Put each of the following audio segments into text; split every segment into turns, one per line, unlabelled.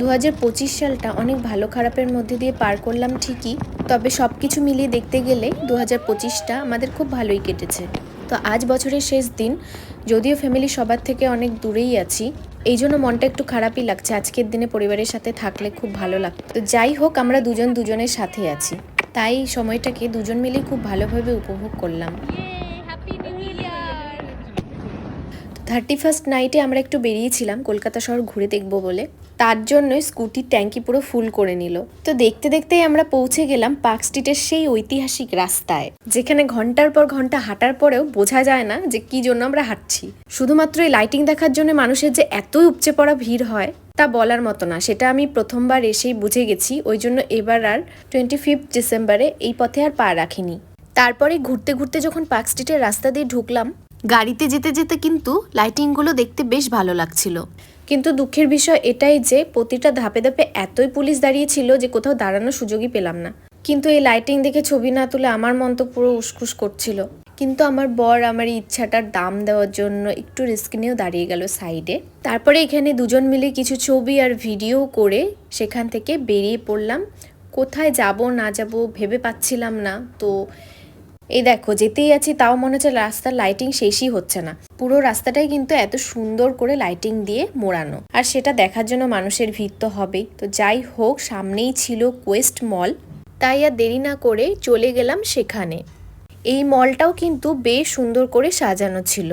দু হাজার পঁচিশ সালটা অনেক ভালো খারাপের মধ্যে দিয়ে পার করলাম ঠিকই, তবে সব কিছু মিলিয়ে দেখতে গেলে দু হাজার পঁচিশটা আমাদের খুব ভালোই কেটেছে। তো আজ বছরের শেষ দিন, যদিও ফ্যামিলি সবার থেকে অনেক দূরেই আছি, এই জন্য মনটা একটু খারাপই লাগছে। আজকের দিনে পরিবারের সাথে থাকলে খুব ভালো লাগতো। তো যাই হোক, আমরা দুজন দুজনের সাথে আছি। তাই সময়টাকে দুজন মিলেই খুব ভালোভাবে উপভোগ করলাম। থার্টি ফার্স্ট নাইটে আমরা একটু বেরিয়েছিলাম, কলকাতা শহর ঘুরে দেখব বলে। তার জন্যই স্কুটির ট্যাঙ্কি পুরো ফুল করে নিল। তো দেখতে দেখতেই আমরা পৌঁছে গেলাম পার্ক স্ট্রিটের সেই ঐতিহাসিক রাস্তায়, যেখানে ঘণ্টার পর ঘণ্টা হাঁটার পরেও বোঝা যায় না যে কি জন্য আমরা হাঁটছি। শুধুমাত্র এই লাইটিং দেখার জন্য মানুষের যে এতই উপচে পড়া ভিড় হয়, তা বলার মতো না। সেটা আমি প্রথমবার এসেই বুঝে গেছি, ওই জন্য এবার আর টোয়েন্টি ফিফথ ডিসেম্বরে এই পথে আর পা রাখিনি। তারপরে ঘুরতে ঘুরতে যখন পার্ক স্ট্রিটের রাস্তা দিয়ে ঢুকলাম গাড়িতে যেতে যেতে কিন্তু লাইটিংগুলো দেখতে বেশ ভালো লাগছিল। কিন্তু দুঃখের বিষয় এটাই যে, প্রতিটা ধাপে ধাপে এতই পুলিশ দাঁড়িয়েছিল যে কোথাও দাঁড়ানোর সুযোগই পেলাম না। কিন্তু এই লাইটিং দেখে ছবি না তুলে আমার মন তো পুরো উসকুস করছিল। কিন্তু আমার বর আমার ইচ্ছাটার দাম দেওয়ার জন্য একটু রিস্ক নিয়েও দাঁড়িয়ে গেল সাইডে। তারপরে এখানে দুজন মিলে কিছু ছবি আর ভিডিও করে সেখান থেকে বেরিয়ে পড়লাম। কোথায় যাব, না যাব ভেবে পাচ্ছিলাম না। তো এই দেখো, যেতেই আছি, তাও মনে হচ্ছে রাস্তার লাইটিং শেষই হচ্ছে না। পুরো রাস্তাটাই কিন্তু এত সুন্দর করে লাইটিং দিয়ে মোড়ানো। আর সেটা দেখার জন্য মানুষের ভিড় তো হবেই। তো যাই হোক, সামনেই ছিল কোয়েস্ট মল তাই আর দেরি না করে চলে গেলাম সেখানে। এই মলটাও কিন্তু বেশ সুন্দর করে সাজানো ছিল।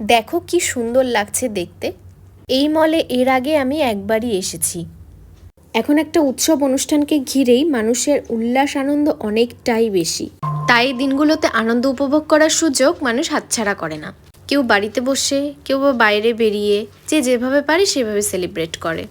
দেখো কি সুন্দর লাগছে দেখতে। এই মলে এর আগে আমি একবারই এসেছি। এখন একটা উৎসব অনুষ্ঠানকে ঘিরেই মানুষের উল্লাস আনন্দ অনেকটাই বেশি। তাই দিনগুলোতে আনন্দ উপভোগ করার সুযোগ মানুষ হাতছাড়া করে না। কেউ বাড়িতে বসে, কেউ বা বাইরে বেরিয়ে, যে যেভাবে পারে সেভাবে সেলিব্রেট করে।